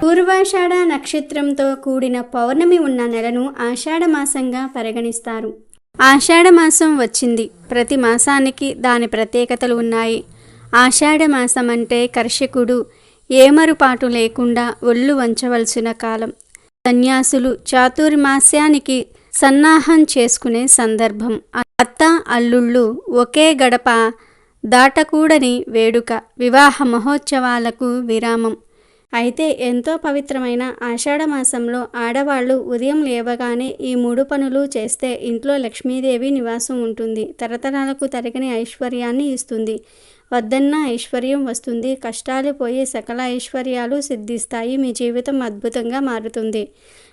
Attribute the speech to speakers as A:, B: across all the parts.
A: పూర్వాషాఢ నక్షత్రంతో కూడిన పౌర్ణమి ఉన్న నెలను ఆషాఢమాసంగా పరిగణిస్తారు. ఆషాఢమాసం వచ్చింది. ప్రతి మాసానికి దాని ప్రత్యేకతలు ఉన్నాయి. ఆషాఢమాసం అంటే కర్షకుడు ఏమరుపాటు లేకుండా ఒళ్ళు వంచవలసిన కాలం. సన్యాసులు చాతుర్మాస్యానికి సన్నాహం చేసుకునే సందర్భం. అత్త అల్లుళ్ళు ఒకే గడప దాటకూడని వేడుక వివాహ మహోత్సవాలకు విరామం. అయితే ఎంతో పవిత్రమైన ఆషాఢ మాసంలో ఆడవాళ్ళు ఉదయం లేవగానే ఈ మూడు పనులు చేస్తే ఇంట్లో లక్ష్మీదేవి నివాసం ఉంటుంది. తరతరాలకు తరగని ఐశ్వర్యాన్ని ఇస్తుంది. వద్దన్న ఐశ్వర్యం వస్తుంది. కష్టాలు పోయి సకల ఐశ్వర్యాలు సిద్ధిస్తాయి. మీ జీవితం అద్భుతంగా మారుతుంది.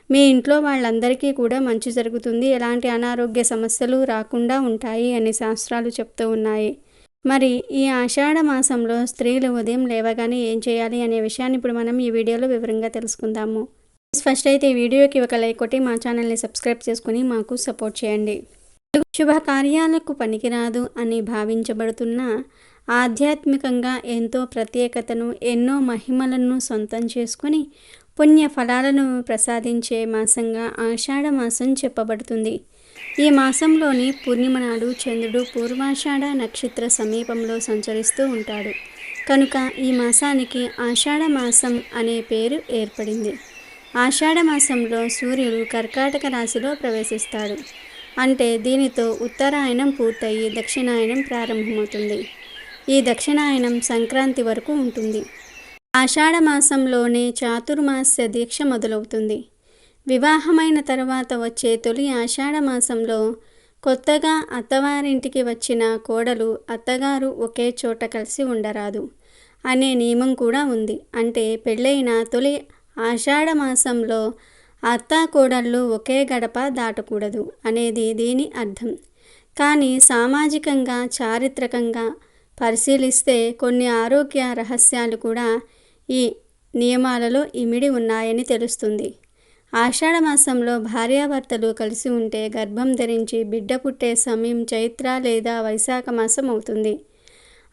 A: మీ ఇంట్లో వాళ్ళందరికీ కూడా మంచి జరుగుతుంది. ఎలాంటి అనారోగ్య సమస్యలు రాకుండా ఉంటాయి అని శాస్త్రాలు చెప్తూ ఉన్నాయి. మరి ఈ ఆషాఢ మాసంలో స్త్రీలు ఉదయం లేవగానే ఏం చేయాలి అనే విషయాన్ని ఇప్పుడు మనం ఈ వీడియోలో వివరంగా తెలుసుకుందాము. ఫస్ట్ అయితే ఈ వీడియోకి ఒక లైక్ కొట్టి మా ఛానల్ని సబ్స్క్రైబ్ చేసుకుని మాకు సపోర్ట్ చేయండి. శుభకార్యాలకు పనికిరాదు అని భావించబడుతున్న ఆధ్యాత్మికంగా ఎంతో ప్రత్యేకతను ఎన్నో మహిమలను సొంతం చేసుకుని పుణ్య ఫలాలను ప్రసాదించే మాసంగా ఆషాఢ మాసం చెప్పబడుతుంది. ఈ మాసంలోని పూర్ణిమ నాడు చంద్రుడు పూర్వాషాఢ నక్షత్ర సమీపంలో సంచరిస్తూ ఉంటాడు. కనుక ఈ మాసానికి ఆషాఢ మాసం అనే పేరు ఏర్పడింది. ఆషాఢ మాసంలో సూర్యుడు కర్కాటక రాశిలో ప్రవేశిస్తాడు. అంటే దీనితో ఉత్తరాయణం పూర్తయి దక్షిణాయనం ప్రారంభమవుతుంది. ఈ దక్షిణాయనం సంక్రాంతి వరకు ఉంటుంది. ఆషాఢ మాసంలోనే చాతుర్మాస్య దీక్ష మొదలవుతుంది. వివాహమైన తర్వాత వచ్చే తొలి ఆషాఢమాసంలో కొత్తగా అత్తవారింటికి వచ్చిన కోడలు అత్తగారు ఒకే చోట కలిసి ఉండరాదు అనే నియమం కూడా ఉంది. అంటే పెళ్ళైన తొలి ఆషాఢమాసంలో అత్త కోడళ్ళు ఒకే గడప దాటకూడదు అనేది దీని అర్థం. కానీ సామాజికంగా చారిత్రకంగా పరిశీలిస్తే కొన్ని ఆరోగ్య రహస్యాలు కూడా ఈ నియమాలలో ఇమిడి ఉన్నాయని తెలుస్తుంది. ఆషాఢ మాసంలో భార్యాభర్తలు కలిసి ఉంటే గర్భం ధరించి బిడ్డ పుట్టే సమయం చైత్ర లేదా వైశాఖ మాసం అవుతుంది.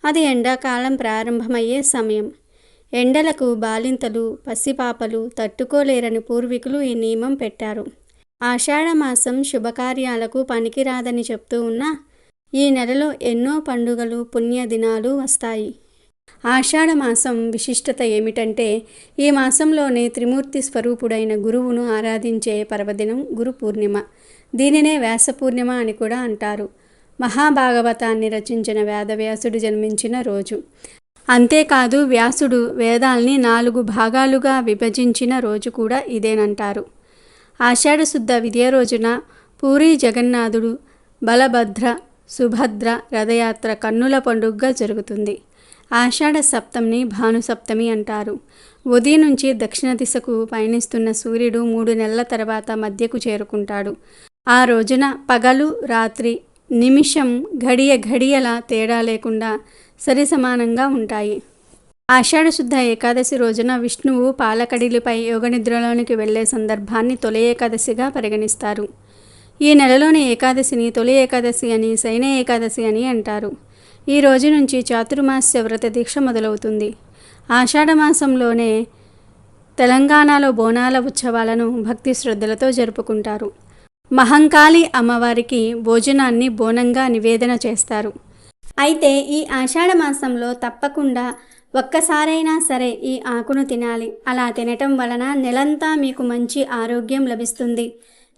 A: అది ఎండాకాలం ప్రారంభమయ్యే సమయం. ఎండలకు బాలింతలు పసిపాపలు తట్టుకోలేరని పూర్వీకులు ఈ నియమం పెట్టారు. ఆషాఢ మాసం శుభకార్యాలకు పనికిరాదని చెప్తూ ఉన్నా ఈ నెలలో ఎన్నో పండుగలు పుణ్యదినాలు వస్తాయి. ఆషాఢ మాసం విశిష్టత ఏమిటంటే ఈ మాసంలోనే త్రిమూర్తి స్వరూపుడైన గురువును ఆరాధించే పర్వదినం గురు పూర్ణిమ. దీనినే వ్యాస పూర్ణిమ అని కూడా అంటారు. మహాభాగవతాన్ని రచించిన వేదవ్యాసుడు జన్మించిన రోజు. అంతేకాదు వ్యాసుడు వేదాల్ని నాలుగు భాగాలుగా విభజించిన రోజు కూడా ఇదేనంటారు. ఆషాఢశుద్ధ విదే విద్య రోజున పూరి జగన్నాథుడు బలభద్ర సుభద్ర రథయాత్ర కన్నుల పండుగగా జరుగుతుంది. ఆషాఢ సప్తమిని భానుసప్తమి అంటారు. ఉదయం నుంచి దక్షిణ దిశకు పయనిస్తున్న సూర్యుడు మూడు నెలల తర్వాత మధ్యకు చేరుకుంటాడు. ఆ రోజున పగలు రాత్రి నిమిషం ఘడియ ఘడియల తేడా లేకుండా సరి సమానంగా ఉంటాయి. ఆషాఢ శుద్ధ ఏకాదశి రోజున విష్ణువు పాలకడిలిపై యోగనిద్రలోనికి వెళ్ళే సందర్భాన్ని తొలి ఏకాదశిగా పరిగణిస్తారు. ఈ నెలలోని ఏకాదశిని తొలి ఏకాదశి అని శయన ఏకాదశి అని అంటారు. ఈ రోజు నుంచి చాతుర్మాస్య వ్రత దీక్ష మొదలవుతుంది. ఆషాఢ మాసంలోనే తెలంగాణలో బోనాల ఉత్సవాలను భక్తి శ్రద్ధలతో జరుపుకుంటారు. మహంకాళి అమ్మవారికి భోజనాన్ని బోనంగా నివేదన చేస్తారు. అయితే ఈ ఆషాఢ మాసంలో తప్పకుండా ఒక్కసారైనా సరే ఈ ఆకును తినాలి. అలా తినటం వలన నెలంతా మీకు మంచి ఆరోగ్యం లభిస్తుంది.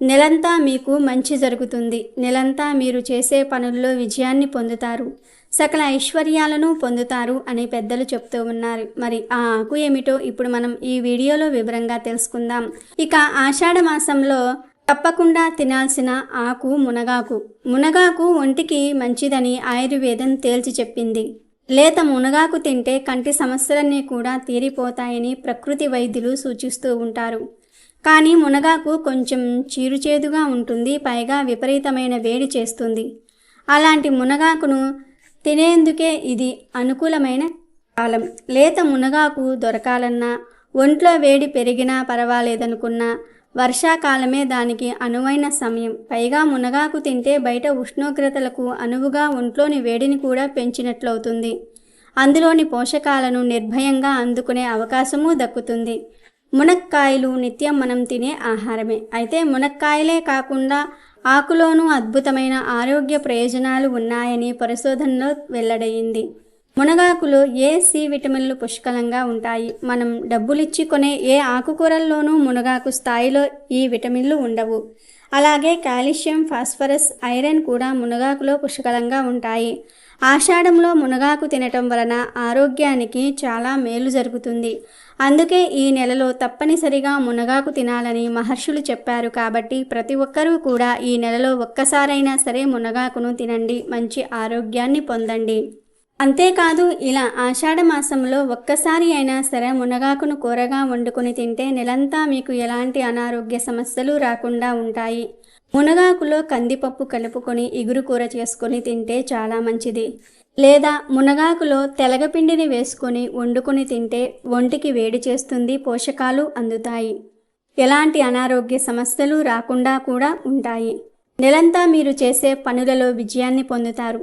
A: నెలంతా మీకు మంచి జరుగుతుంది. నెలంతా మీరు చేసే పనుల్లో విజయాన్ని పొందుతారు. సకల ఐశ్వర్యాలను పొందుతారు అని పెద్దలు చెప్తూ ఉన్నారు. మరి ఆ ఆకు ఏమిటో ఇప్పుడు మనం ఈ వీడియోలో వివరంగా తెలుసుకుందాం. ఇక ఆషాఢ మాసంలో తప్పకుండా తినాల్సిన ఆకు మునగాకు. మునగాకు ఒంటికి మంచిదని ఆయుర్వేదం తేల్చి చెప్పింది. లేత మునగాకు తింటే కంటి సమస్యలన్నీ కూడా తీరిపోతాయని ప్రకృతి వైద్యులు సూచిస్తూ ఉంటారు. కానీ మునగాకు కొంచెం చీరుచేదుగా ఉంటుంది పైగా విపరీతమైన వేడి చేస్తుంది. అలాంటి మునగాకును తినేందుకే ఇది అనుకూలమైన కాలం. లేత మునగాకు దొరకాలన్నా ఒంట్లో వేడి పెరిగినా పర్వాలేదనుకున్నా వర్షాకాలమే దానికి అనువైన సమయం. పైగా మునగాకు తింటే బయట ఉష్ణోగ్రతలకు అనువుగా ఒంట్లోని వేడిని కూడా పెంచినట్లవుతుంది. అందులోని పోషకాలను నిర్భయంగా అందుకునే అవకాశము దక్కుతుంది. మునక్కాయలు నిత్యం మనం తినే ఆహారమే. అయితే మునక్కాయలే కాకుండా ఆకులోనూ అద్భుతమైన ఆరోగ్య ప్రయోజనాలు ఉన్నాయని పరిశోధనలో వెల్లడయింది మునగాకులో ఏ సి విటమిన్లు పుష్కలంగా ఉంటాయి? మనం డబ్బులిచ్చి కొనే ఏ ఆకుకూరల్లోనూ మునగాకు స్థాయిలో ఈ విటమిన్లు ఉండవు. అలాగే కాల్షియం ఫాస్ఫరస్ ఐరన్ కూడా మునగాకులో పుష్కలంగా ఉంటాయి. ఆషాఢంలో మునగాకు తినటం వలన ఆరోగ్యానికి చాలా మేలు జరుగుతుంది. అందుకే ఈ నెలలో తప్పనిసరిగా మునగాకు తినాలని మహర్షులు చెప్పారు కాబట్టి ప్రతి ఒక్కరూ కూడా ఈ నెలలో ఒక్కసారైనా సరే మునగాకును తినండి మంచి ఆరోగ్యాన్ని పొందండి. అంతేకాదు ఇలా ఆషాఢ మాసంలో ఒక్కసారి అయినా సరే మునగాకును కూరగా వండుకొని తింటే నెలంతా మీకు ఎలాంటి అనారోగ్య సమస్యలు రాకుండా ఉంటాయి. మునగాకులో కందిపప్పు కలుపుకొని ఇగురు కూర చేసుకొని తింటే చాలా మంచిది. లేదా మునగాకులో తెలగపిండిని వేసుకొని వండుకొని తింటే ఒంటికి వేడి చేస్తుంది పోషకాలు అందుతాయి. ఎలాంటి అనారోగ్య సమస్యలు రాకుండా కూడా ఉంటాయి. నెలంతా మీరు చేసే పనులలో విజయాన్ని పొందుతారు.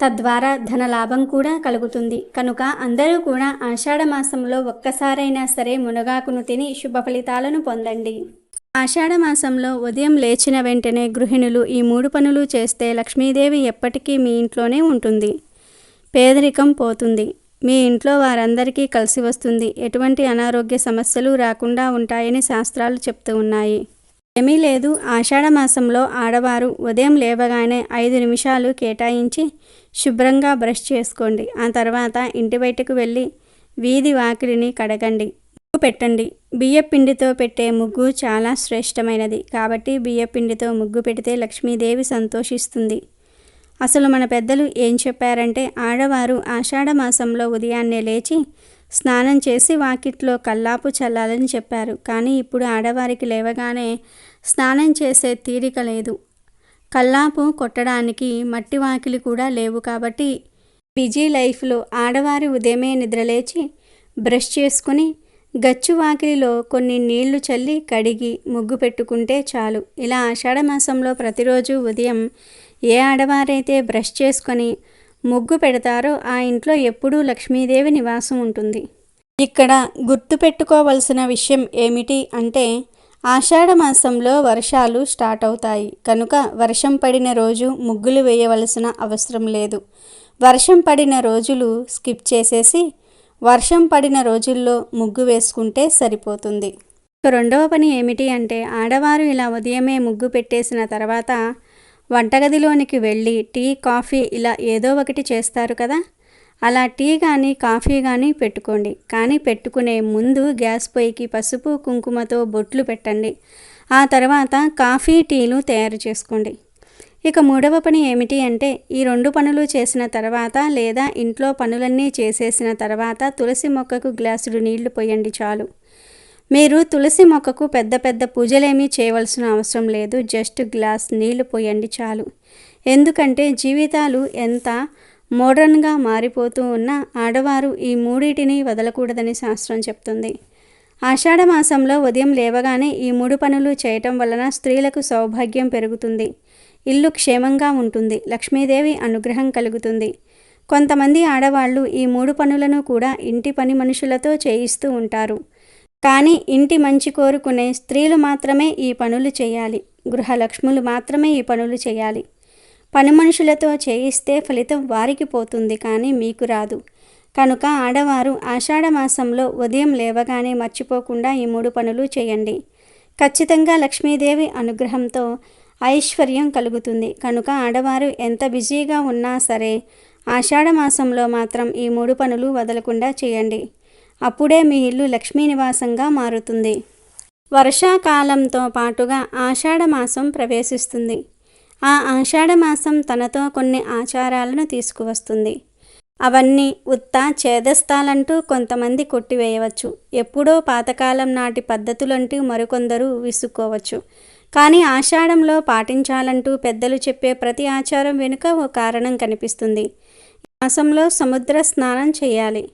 A: తద్వారా ధన లాభం కూడా కలుగుతుంది. కనుక అందరూ కూడా ఆషాఢ మాసంలో ఒక్కసారైనా సరే మునగాకును తిని శుభ ఫలితాలను పొందండి. ఆషాఢ మాసంలో ఉదయం లేచిన వెంటనే గృహిణులు ఈ మూడు పనులు చేస్తే లక్ష్మీదేవి ఎప్పటికీ మీ ఇంట్లోనే ఉంటుంది. పేదరికం పోతుంది. మీ ఇంట్లో వారందరికీ కలిసి వస్తుంది. ఎటువంటి అనారోగ్య సమస్యలు రాకుండా ఉంటాయని శాస్త్రాలు చెప్తూ ఉన్నాయి. ఏమీ లేదు. ఆషాఢ మాసంలో ఆడవారు ఉదయం లేవగానే ఐదు నిమిషాలు కేటాయించి శుభ్రంగా బ్రష్ చేసుకోండి. ఆ తర్వాత ఇంటి బయటకు వెళ్ళి వీధి వాకిలిని కడగండి. పెట్టండి. బియ్యపిండితో పెట్టే ముగ్గు చాలా శ్రేష్టమైనది. కాబట్టి బియ్యపిండితో ముగ్గు పెడితే లక్ష్మీదేవి సంతోషిస్తుంది. అసలు మన పెద్దలు ఏం చెప్పారంటే ఆడవారు ఆషాఢ మాసంలో ఉదయాన్నే లేచి స్నానం చేసి వాకిట్లో కల్లాపు చల్లాలని చెప్పారు. కానీ ఇప్పుడు ఆడవారికి లేవగానే స్నానం చేసే తీరిక లేదు. కల్లాపు కొట్టడానికి మట్టి వాకిలి కూడా లేవు కాబట్టి బిజీ లైఫ్లో ఆడవారి ఉదయమే నిద్రలేచి బ్రష్ చేసుకుని గచ్చు వాకిలిలో కొన్ని నీళ్ళు చల్లి కడిగి ముగ్గు పెట్టుకుంటే చాలు. ఇలా ఆషాఢ మాసంలో ప్రతిరోజు ఉదయం ఏ ఆడవారైతే బ్రష్ చేసుకొని ముగ్గు పెడతారో ఆ ఇంట్లో ఎప్పుడూ లక్ష్మీదేవి నివాసం ఉంటుంది. ఇక్కడ గుర్తుపెట్టుకోవలసిన విషయం ఏమిటి అంటే ఆషాఢ మాసంలో వర్షాలు స్టార్ట్ అవుతాయి. కనుక వర్షం పడిన రోజు ముగ్గులు వేయవలసిన అవసరం లేదు. వర్షం పడిన రోజులు స్కిప్ చేసేసి వర్షం పడిన రోజుల్లో ముగ్గు వేసుకుంటే సరిపోతుంది. రెండవ పని ఏమిటి అంటే ఆడవారు ఇలా ఉదయమే ముగ్గు పెట్టేసిన తర్వాత వంటగదిలోనికి వెళ్ళి టీ కాఫీ ఇలా ఏదో ఒకటి చేస్తారు కదా? అలా టీ కానీ కాఫీ కానీ పెట్టుకోండి. కానీ పెట్టుకునే ముందు గ్యాస్ పొయ్యికి పసుపు కుంకుమతో బొట్లు పెట్టండి. ఆ తర్వాత కాఫీ టీలు తయారు చేసుకోండి. ఇక మూడవ పని ఏమిటి అంటే ఈ రెండు పనులు చేసిన తర్వాత లేదా ఇంట్లో పనులన్నీ చేసేసిన తర్వాత తులసి మొక్కకు గ్లాసుడు నీళ్ళు పోయండి చాలు. మీరు తులసి మొక్కకు పెద్ద పెద్ద పూజలేమీ చేయవలసిన అవసరం లేదు. జస్ట్ గ్లాస్ నీళ్ళు పోయండి చాలు. ఎందుకంటే జీవితాలు ఎంత మోడర్న్గా మారిపోతూ ఉన్న ఆడవారు ఈ మూడింటిని వదలకూడదని శాస్త్రం చెప్తుంది. ఆషాఢ మాసంలో ఉదయం లేవగానే ఈ మూడు పనులు చేయటం వలన స్త్రీలకు సౌభాగ్యం పెరుగుతుంది. ఇల్లు క్షేమంగా ఉంటుంది. లక్ష్మీదేవి అనుగ్రహం కలుగుతుంది. కొంతమంది ఆడవాళ్ళు ఈ మూడు పనులను కూడా ఇంటి పని మనుషులతో చేయిస్తూ ఉంటారు. కానీ ఇంటి మంచి కోరుకునే స్త్రీలు మాత్రమే ఈ పనులు చేయాలి. గృహలక్ష్ములు మాత్రమే ఈ పనులు చేయాలి. పని మనుషులతో చేయిస్తే ఫలితం వారికి పోతుంది కానీ మీకు రాదు. కనుక ఆడవారు ఆషాఢమాసంలో ఉదయం లేవగానే మర్చిపోకుండా ఈ మూడు పనులు చేయండి. ఖచ్చితంగా లక్ష్మీదేవి అనుగ్రహంతో ఐశ్వర్యం కలుగుతుంది. కనుక ఆడవారు ఎంత బిజీగా ఉన్నా సరే ఆషాఢ మాసంలో మాత్రం ఈ మూడు పనులు వదలకుండా చేయండి. అప్పుడే మీ ఇల్లు లక్ష్మీ నివాసంగా మారుతుంది. వర్షాకాలంతో పాటుగా ఆషాఢ మాసం ప్రవేశిస్తుంది. ఆ ఆషాఢమాసం తనతో కొన్ని ఆచారాలను తీసుకువస్తుంది. అవన్నీ ఉత్త ఛేదస్థాలంటూ కొంతమంది కొట్టివేయవచ్చు. ఎప్పుడో పాతకాలం నాటి పద్ధతులంటూ మరికొందరు విసుక్కోవచ్చు. కానీ ఆషాఢంలో పాటించాలంటూ పెద్దలు చెప్పే ప్రతి ఆచారం వెనుక ఓ కారణం కనిపిస్తుంది. మాసంలో సముద్ర స్నానం చేయాలి.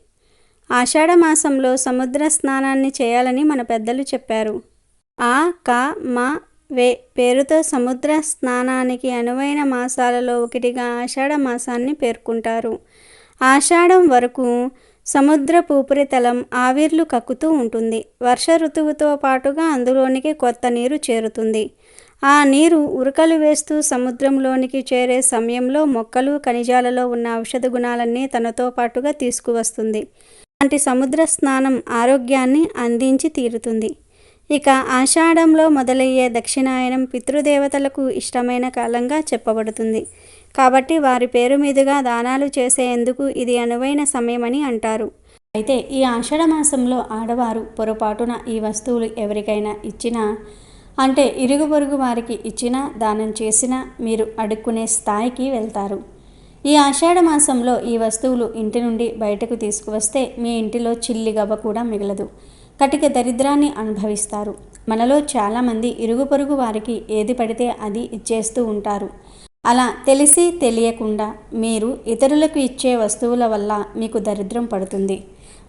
A: ఆషాఢ మాసంలో సముద్ర స్నానాన్ని చేయాలని మన పెద్దలు చెప్పారు. ఆ క మా వే పేరుతో సముద్ర స్నానానికి అనువైన మాసాలలో ఒకటిగా ఆషాఢ మాసాన్ని పేర్కొంటారు. ఆషాఢం వరకు సముద్రపు ఉపరితలం ఆవిర్లు కక్కుతూ ఉంటుంది. వర్ష ఋతువుతో పాటుగా అందులోనికి కొత్త నీరు చేరుతుంది. ఆ నీరు ఉరకలు వేస్తూ సముద్రంలోనికి చేరే సమయంలో మొక్కలు ఖనిజాలలో ఉన్న ఔషధ గుణాలన్నీ తనతో పాటుగా తీసుకువస్తుంది. అలాంటి సముద్ర స్నానం ఆరోగ్యాన్ని అందించి తీరుతుంది. ఇక ఆషాఢంలో మొదలయ్యే దక్షిణాయనం పితృదేవతలకు ఇష్టమైన కాలంగా చెప్పబడుతుంది. కాబట్టి వారి పేరు మీదుగా దానాలు చేసేందుకు ఇది అనువైన సమయమని అంటారు. అయితే ఈ ఆషాఢ మాసంలో ఆడవారు పొరపాటున ఈ వస్తువులు ఎవరికైనా ఇచ్చినా అంటే ఇరుగు పొరుగు వారికి ఇచ్చినా దానం చేసినా మీరు అడుక్కునే స్థాయికి వెళ్తారు. ఈ ఆషాఢ మాసంలో ఈ వస్తువులు ఇంటి నుండి బయటకు తీసుకువస్తే మీ ఇంటిలో చిల్లి గవ్వ కూడా మిగలదు. కటిక దరిద్రాన్ని అనుభవిస్తారు. మనలో చాలామంది ఇరుగు పొరుగు వారికి ఏది పడితే అది ఇచ్చేస్తూ ఉంటారు. అలా తెలిసి తెలియకుండా మీరు ఇతరులకు ఇచ్చే వస్తువుల వల్ల మీకు దరిద్రం పడుతుంది.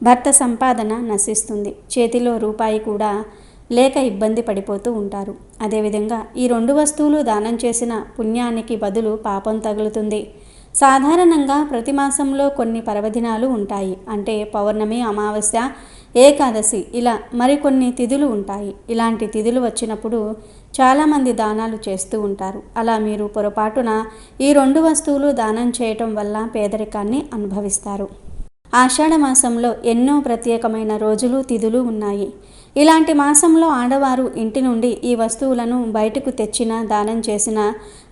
A: భర్త సంపాదన నశిస్తుంది. చేతిలో రూపాయి కూడా లేక ఇబ్బంది పడిపోతూ ఉంటారు. అదేవిధంగా ఈ రెండు వస్తువులు దానం చేసిన పుణ్యానికి బదులు పాపం తగులుతుంది. సాధారణంగా ప్రతి మాసంలో కొన్ని పర్వదినాలు ఉంటాయి. అంటే పౌర్ణమి అమావాస్య ఏకాదశి ఇలా మరికొన్ని తిథులు ఉంటాయి. ఇలాంటి తిథులు వచ్చినప్పుడు చాలామంది దానాలు చేస్తూ ఉంటారు. అలా మీరు పొరపాటున ఈ రెండు వస్తువులు దానం చేయటం వల్ల పేదరికాన్ని అనుభవిస్తారు. ఆషాఢ మాసంలో ఎన్నో ప్రత్యేకమైన రోజులు తిథులు ఉన్నాయి. ఇలాంటి మాసంలో ఆడవారు ఇంటి నుండి ఈ వస్తువులను బయటకు తెచ్చిన దానం చేసిన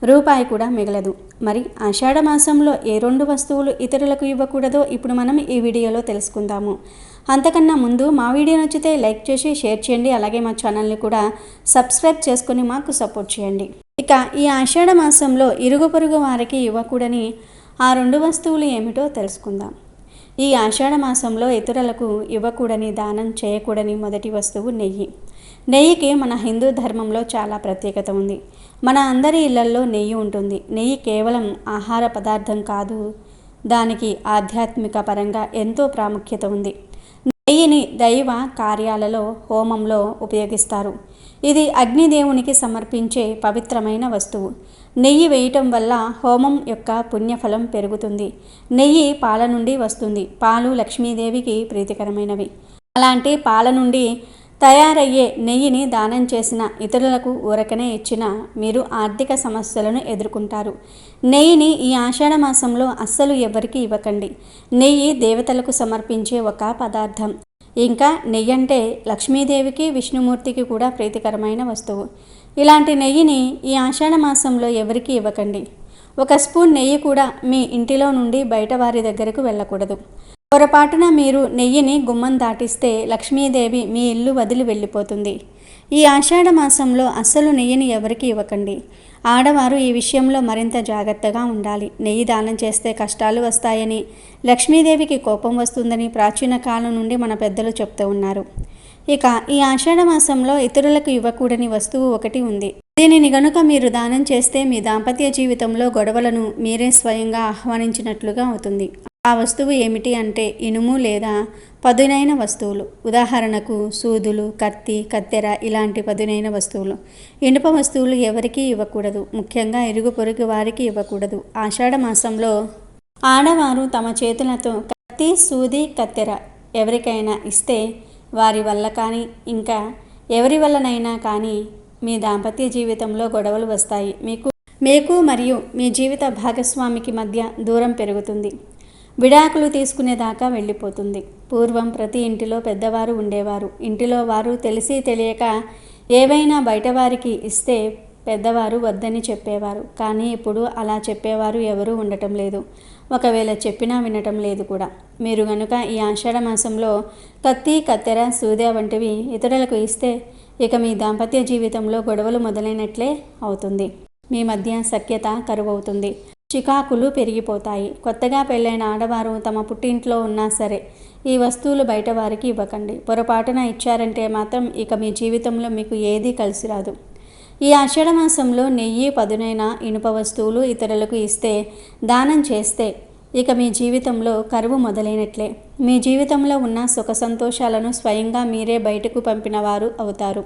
A: రూపాయి కూడా మిగలదు. మరి ఆషాఢ మాసంలో ఏ రెండు వస్తువులు ఇతరులకు ఇవ్వకూడదో ఇప్పుడు మనం ఈ వీడియోలో తెలుసుకుందాము. అంతకన్నా ముందు మా వీడియో నచ్చితే లైక్ చేసి షేర్ చేయండి. అలాగే మా ఛానల్ని కూడా సబ్స్క్రైబ్ చేసుకొని మాకు సపోర్ట్ చేయండి. ఇక ఈ ఆషాఢ మాసంలో ఇరుగు పొరుగు వారికి ఇవ్వకూడని ఆ రెండు వస్తువులు ఏమిటో తెలుసుకుందాం. ఈ ఆషాఢ మాసంలో ఇతరులకు ఇవ్వకూడని దానం చేయకూడని మొదటి వస్తువు నెయ్యి. నెయ్యికి మన హిందూ ధర్మంలో చాలా ప్రత్యేకత ఉంది. మన అందరి ఇళ్ళల్లో నెయ్యి ఉంటుంది. నెయ్యి కేవలం ఆహార పదార్థం కాదు. దానికి ఆధ్యాత్మిక పరంగా ఎంతో ప్రాముఖ్యత ఉంది. నెయ్యిని దైవ కార్యాలలో హోమంలో ఉపయోగిస్తారు. ఇది అగ్నిదేవునికి సమర్పించే పవిత్రమైన వస్తువు. నెయ్యి వేయటం వల్ల హోమం యొక్క పుణ్యఫలం పెరుగుతుంది. నెయ్యి పాల నుండి వస్తుంది. పాలు లక్ష్మీదేవికి ప్రీతికరమైనవి. అలాంటి పాల నుండి తయారయ్యే నెయ్యిని దానం చేసిన ఇతరులకు ఊరకనే ఇచ్చిన మీరు ఆర్థిక సమస్యలను ఎదుర్కొంటారు. నెయ్యిని ఈ ఆషాఢ మాసంలో అస్సలు ఎవరికి ఇవ్వకండి. నెయ్యి దేవతలకు సమర్పించే ఒక పదార్థం. ఇంకా నెయ్యి అంటే లక్ష్మీదేవికి విష్ణుమూర్తికి కూడా ప్రీతికరమైన వస్తువు. ఇలాంటి నెయ్యిని ఈ ఆషాఢ మాసంలో ఎవరికి ఇవ్వకండి. ఒక స్పూన్ నెయ్యి కూడా మీ ఇంటిలో నుండి బయట వారి దగ్గరకు వెళ్ళకూడదు. పొరపాటున మీరు నెయ్యిని గుమ్మం దాటిస్తే లక్ష్మీదేవి మీ ఇల్లు వదిలి వెళ్ళిపోతుంది. ఈ ఆషాఢ మాసంలో అస్సలు నెయ్యిని ఎవరికి ఇవ్వకండి. ఆడవారు ఈ విషయంలో మరింత జాగ్రత్తగా ఉండాలి. నెయ్యి దానం చేస్తే కష్టాలు వస్తాయని లక్ష్మీదేవికి కోపం వస్తుందని ప్రాచీన కాలం నుండి మన పెద్దలు చెప్తూ ఉన్నారు. ఇక ఈ ఆషాఢ మాసంలో ఇతరులకు ఇవ్వకూడని వస్తువు ఒకటి ఉంది. దీనిని గనుక మీరు దానం చేస్తే మీ దాంపత్య జీవితంలో గొడవలను మీరే స్వయంగా ఆహ్వానించినట్లుగా అవుతుంది. ఆ వస్తువు ఏమిటి అంటే ఇనుము లేదా పదునైన వస్తువులు. ఉదాహరణకు సూదులు కత్తి కత్తెర ఇలాంటి పదునైన వస్తువులు. ఇనుప వస్తువులు ఎవరికీ ఇవ్వకూడదు. ముఖ్యంగా ఇరుగు పొరుగు వారికి ఇవ్వకూడదు. ఆషాఢ మాసంలో ఆడవారు తమ చేతులతో కత్తి సూది కత్తెర ఎవరికైనా ఇస్తే వారి వల్ల కానీ ఇంకా ఎవరి వల్లనైనా కానీ మీ దాంపత్య జీవితంలో గొడవలు వస్తాయి. మీకు మీకు మరియు మీ జీవిత భాగస్వామికి మధ్య దూరం పెరుగుతుంది. విడాకులు తీసుకునేదాకా వెళ్ళిపోతుంది. పూర్వం ప్రతి ఇంటిలో పెద్దవారు ఉండేవారు. ఇంటిలో వారు తెలిసి తెలియక ఏవైనా బయటవారికి ఇస్తే పెద్దవారు వద్దని చెప్పేవారు. కానీ ఇప్పుడు అలా చెప్పేవారు ఎవరూ ఉండటం లేదు. ఒకవేళ చెప్పినా వినటం లేదు కూడా. మీరు గనుక ఈ ఆషాఢ మాసంలో కత్తి కత్తెర సూదె వంటివి ఇతరులకు ఇస్తే ఇక మీ దాంపత్య జీవితంలో గొడవలు మొదలైనట్లే అవుతుంది. మీ మధ్య సఖ్యత కరువవుతుంది. చికాకులు పెరిగిపోతాయి. కొత్తగా పెళ్ళైన ఆడవారు తమ పుట్టింట్లో ఉన్నా సరే ఈ వస్తువులు బయట వారికి ఇవ్వకండి. పొరపాటున ఇచ్చారంటే మాత్రం ఇక మీ జీవితంలో మీకు ఏదీ కలిసి రాదు. ఈ ఆషాఢమాసంలో నెయ్యి పదునైన ఇనుప వస్తువులు ఇతరులకు ఇస్తే దానం చేస్తే ఇక మీ జీవితంలో కరువు మొదలైనట్లే. మీ జీవితంలో ఉన్న సుఖ సంతోషాలను స్వయంగా మీరే బయటకు పంపిన వారు అవుతారు.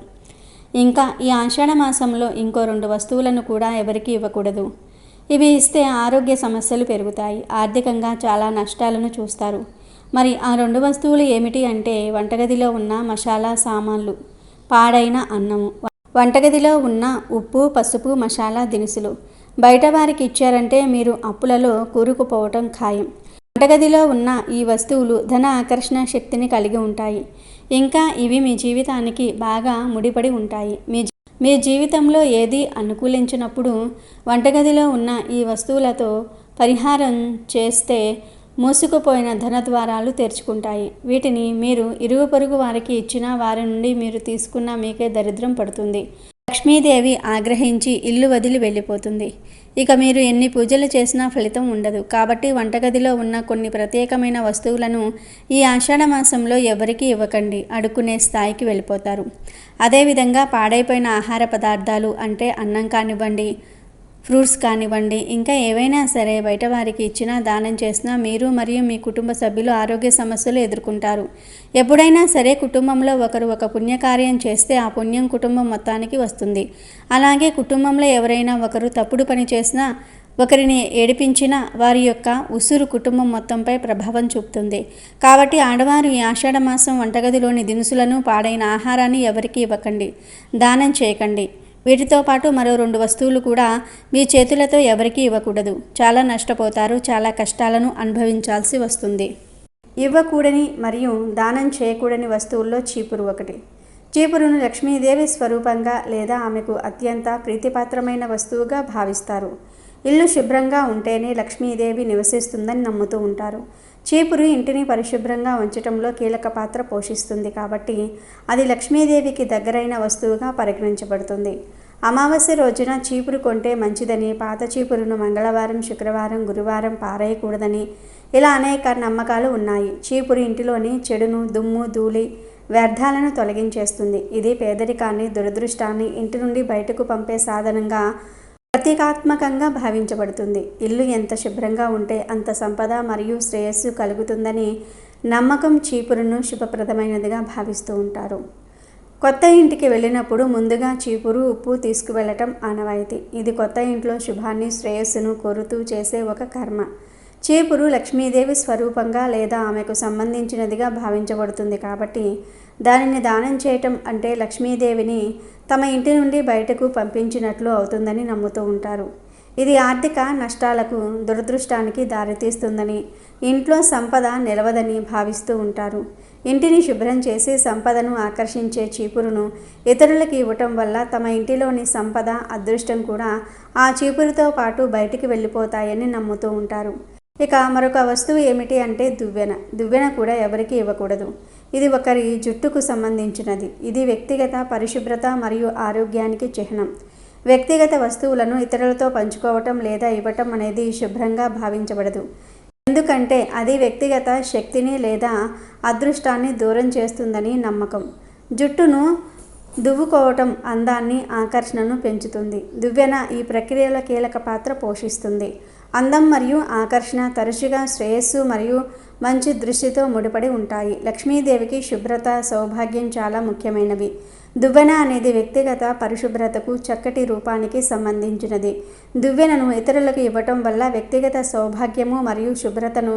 A: ఇంకా ఈ ఆషాఢ మాసంలో ఇంకో రెండు వస్తువులను కూడా ఎవరికీ ఇవ్వకూడదు. ఇవి ఇస్తే ఆరోగ్య సమస్యలు పెరుగుతాయి. ఆర్థికంగా చాలా నష్టాలను చూస్తారు. మరి ఆ రెండు వస్తువులు ఏమిటి అంటే వంటగదిలో ఉన్న మసాలా సామాన్లు పాడైన అన్నము వంటగదిలో ఉన్న ఉప్పు పసుపు మసాలా దినుసులు. బయట వారికి ఇచ్చారంటే మీరు అప్పులలో కూరుకుపోవటం ఖాయం. వంటగదిలో ఉన్న ఈ వస్తువులు ధన ఆకర్షణ శక్తిని కలిగి ఉంటాయి. ఇంకా ఇవి మీ జీవితానికి బాగా ముడిపడి ఉంటాయి. మీ జీ- మీ జీవితంలో ఏది అనుకూలించినప్పుడు వంటగదిలో ఉన్న ఈ వస్తువులతో పరిహారం చేస్తే మూసుకుపోయిన ధన ద్వారాలు తెరుచుకుంటాయి. వీటిని మీరు ఇరుగు పొరుగు వారికి ఇచ్చిన వారి నుండి మీరు తీసుకున్న మీకే దరిద్రం పడుతుంది. లక్ష్మీదేవి ఆగ్రహించి ఇల్లు వదిలి వెళ్ళిపోతుంది. ఇక మీరు ఎన్ని పూజలు చేసినా ఫలితం ఉండదు. కాబట్టి వంటగదిలో ఉన్న కొన్ని ప్రత్యేకమైన వస్తువులను ఈ ఆషాఢ మాసంలో ఎవరికీ ఇవ్వకండి. అడుక్కునే స్థాయికి వెళ్ళిపోతారు. అదేవిధంగా పాడైపోయిన ఆహార పదార్థాలు అంటే అన్నం కానివ్వండి ఫ్రూట్స్ కానివ్వండి ఇంకా ఏవైనా సరే బయట వారికి ఇచ్చినా దానం చేసినా మీరు మరియు మీ కుటుంబ సభ్యులు ఆరోగ్య సమస్యలు ఎదుర్కొంటారు. ఎప్పుడైనా సరే కుటుంబంలో ఒకరు ఒక పుణ్యకార్యం చేస్తే ఆ పుణ్యం కుటుంబం మొత్తానికి వస్తుంది. అలాగే కుటుంబంలో ఎవరైనా ఒకరు తప్పుడు పని చేసినా ఒకరిని ఏడిపించిన వారి యొక్క ఉసురు కుటుంబం మొత్తంపై ప్రభావం చూపుతుంది. కాబట్టి ఆడవారు ఈ ఆషాఢ మాసం వంటగదిలోని దినుసులను పాడైన ఆహారాన్ని ఎవరికీ ఇవ్వకండి. దానం చేయకండి. వీటితో పాటు మరో రెండు వస్తువులు కూడా మీ చేతులతో ఎవరికీ ఇవ్వకూడదు. చాలా నష్టపోతారు చాలా కష్టాలను అనుభవించాల్సి వస్తుంది. ఇవ్వకూడని మరియు దానం చేయకూడని వస్తువుల్లో చీపురు ఒకటి. చీపురును లక్ష్మీదేవి స్వరూపంగా లేదా ఆమెకు అత్యంత ప్రీతిపాత్రమైన వస్తువుగా భావిస్తారు. ఇల్లు శుభ్రంగా ఉంటేనే లక్ష్మీదేవి నివసిస్తుందని నమ్ముతూ ఉంటారు. చీపురు ఇంటిని పరిశుభ్రంగా ఉంచటంలో కీలక పాత్ర పోషిస్తుంది కాబట్టి అది లక్ష్మీదేవికి దగ్గరైన వస్తువుగా పరిగణించబడుతుంది. అమావాస్య రోజున చీపురు కొంటే మంచిదని పాత చీపురును మంగళవారం శుక్రవారం గురువారం పారేయకూడదని ఇలా అనేక నమ్మకాలు ఉన్నాయి. చీపురు ఇంటిలోని చెడును దుమ్ము ధూళి వ్యర్థాలను తొలగించేస్తుంది. ఇది పేదరికాన్ని దురదృష్టాన్ని ఇంటి నుండి బయటకు పంపే సాధనంగా ప్రతీకాత్మకంగా భావించబడుతుంది. ఇల్లు ఎంత శుభ్రంగా ఉంటే అంత సంపద మరియు శ్రేయస్సు కలుగుతుందని నమ్మకం చీపురును శుభప్రదమైనదిగా భావిస్తూ ఉంటారు. కొత్త ఇంటికి వెళ్ళినప్పుడు ముందుగా చీపురు ఉప్పు తీసుకువెళ్ళటం ఆనవాయితీ. ఇది కొత్త ఇంట్లో శుభాన్ని శ్రేయస్సును కోరుతూ చేసే ఒక కర్మ. చీపురు లక్ష్మీదేవి స్వరూపంగా లేదా ఆమెకు సంబంధించినదిగా భావించబడుతుంది కాబట్టి దానిని దానం చేయటం అంటే లక్ష్మీదేవిని తమ ఇంటి నుండి బయటకు పంపించినట్లు అవుతుందని నమ్ముతూ ఉంటారు. ఇది ఆర్థిక నష్టాలకు దురదృష్టానికి దారితీస్తుందని ఇంట్లో సంపద నిలవదని భావిస్తూ ఉంటారు. ఇంటిని శుభ్రం చేసి సంపదను ఆకర్షించే చీపురును ఇతరులకు ఇవ్వటం వల్ల తమ ఇంటిలోని సంపద అదృష్టం కూడా ఆ చీపురుతో పాటు బయటికి వెళ్ళిపోతాయని నమ్ముతూ ఉంటారు. ఇక మరొక వస్తువు ఏమిటి అంటే దువ్వెన. దువ్వెన కూడా ఎవరికీ ఇవ్వకూడదు. ఇది ఒకరి జుట్టుకు సంబంధించినది. ఇది వ్యక్తిగత పరిశుభ్రత మరియు ఆరోగ్యానికి చిహ్నం. వ్యక్తిగత వస్తువులను ఇతరులతో పంచుకోవటం లేదా ఇవ్వటం అనేది శుభ్రంగా భావించబడదు. ఎందుకంటే అది వ్యక్తిగత శక్తిని లేదా అదృష్టాన్ని దూరం చేస్తుందని నమ్మకం. జుట్టును దువ్వుకోవటం అందాన్ని ఆకర్షణను పెంచుతుంది. దువ్వెన ఈ ప్రక్రియలో కీలక పాత్ర పోషిస్తుంది. అందం మరియు ఆకర్షణ తరచుగా శ్రేయస్సు మరియు మంచి దృష్టితో ముడిపడి ఉంటాయి. లక్ష్మీదేవికి శుభ్రత సౌభాగ్యం చాలా ముఖ్యమైనవి. దువ్వెన అనేది వ్యక్తిగత పరిశుభ్రతకు చక్కటి రూపానికి సంబంధించినది. దువ్వెనను ఇతరులకు ఇవ్వటం వల్ల వ్యక్తిగత సౌభాగ్యము మరియు శుభ్రతను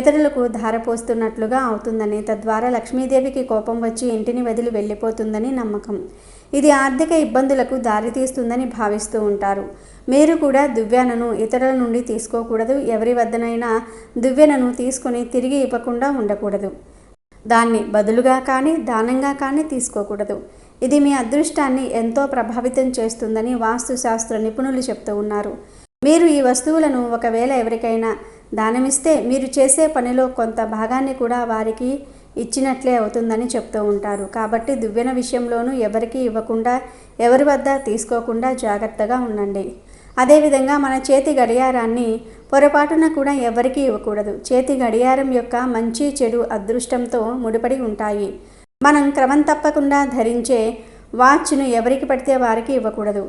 A: ఇతరులకు ధారపోస్తున్నట్లుగా అవుతుందని తద్వారా లక్ష్మీదేవికి కోపం వచ్చి ఇంటిని వదిలి వెళ్ళిపోతుందని నమ్మకం. ఇది ఆర్థిక ఇబ్బందులకు దారితీస్తుందని భావిస్తూ ఉంటారు. మీరు కూడా దువ్వెనను ఇతరుల నుండి తీసుకోకూడదు. ఎవరి వద్దనైనా దువ్వెనను తీసుకొని తిరిగి ఇవ్వకుండా ఉండకూడదు. దాన్ని బదులుగా కానీ దానంగా కానీ తీసుకోకూడదు. ఇది మీ అదృష్టాన్ని ఎంతో ప్రభావితం చేస్తుందని వాస్తుశాస్త్ర నిపుణులు చెప్తూ ఉన్నారు. మీరు ఈ వస్తువులను ఒకవేళ ఎవరికైనా దానమిస్తే మీరు చేసే పనిలో కొంత భాగాన్ని కూడా వారికి ఇచ్చినట్లే అవుతుందని చెప్తూ ఉంటారు. కాబట్టి దువ్వెన విషయంలోనూ ఎవరికీ ఇవ్వకుండా ఎవరి వద్ద తీసుకోకుండా జాగ్రత్తగా ఉండండి. అదేవిధంగా మన చేతి గడియారాన్ని పొరపాటున కూడా ఎవరికీ ఇవ్వకూడదు. చేతి గడియారం యొక్క మంచి చెడు అదృష్టంతో ముడిపడి ఉంటాయి. మనం క్రమం తప్పకుండా ధరించే వాచ్ను ఎవరికి పడితే వారికి ఇవ్వకూడదు.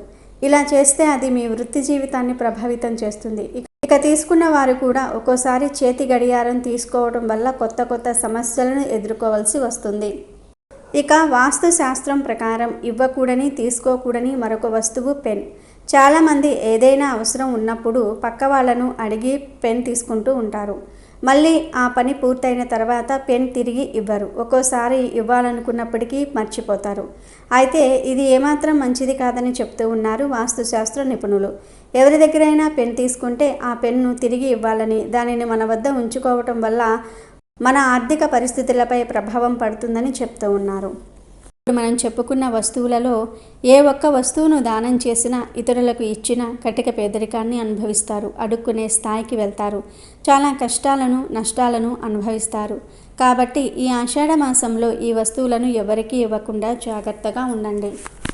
A: ఇలా చేస్తే అది మీ వృత్తి జీవితాన్ని ప్రభావితం చేస్తుంది. ఇక తీసుకున్న వారు కూడా ఒక్కోసారి చేతి గడియారం తీసుకోవడం వల్ల కొత్త కొత్త సమస్యలను ఎదుర్కోవాల్సి వస్తుంది. ఇక వాస్తు శాస్త్రం ప్రకారం ఇవ్వకూడని తీసుకోకూడని మరొక వస్తువు పెన్. చాలామంది ఏదైనా అవసరం ఉన్నప్పుడు పక్క వాళ్ళను అడిగి పెన్ తీసుకుంటూ ఉంటారు. మళ్ళీ ఆ పని పూర్తయిన తర్వాత పెన్ తిరిగి ఇవ్వరు. ఒక్కోసారి ఇవ్వాలనుకున్నప్పటికీ మర్చిపోతారు. అయితే ఇది ఏమాత్రం మంచిది కాదని చెప్తూ ఉన్నారు వాస్తుశాస్త్ర నిపుణులు. ఎవరి దగ్గరైనా పెన్ తీసుకుంటే ఆ పెన్ను తిరిగి ఇవ్వాలని దానిని మన వద్ద ఉంచుకోవటం వల్ల మన ఆర్థిక పరిస్థితులపై ప్రభావం పడుతుందని చెప్తూ ఉన్నారు. మనం చెప్పుకున్న వస్తువులలో ఏ ఒక్క వస్తువును దానం చేసినా ఇతరులకు ఇచ్చిన కటిక పేదరికాన్ని అనుభవిస్తారు. అడుక్కునే స్థాయికి వెళ్తారు. చాలా కష్టాలను నష్టాలను అనుభవిస్తారు. కాబట్టి ఈ ఆషాఢ మాసంలో ఈ వస్తువులను ఎవరికీ ఇవ్వకుండా జాగ్రత్తగా ఉండండి.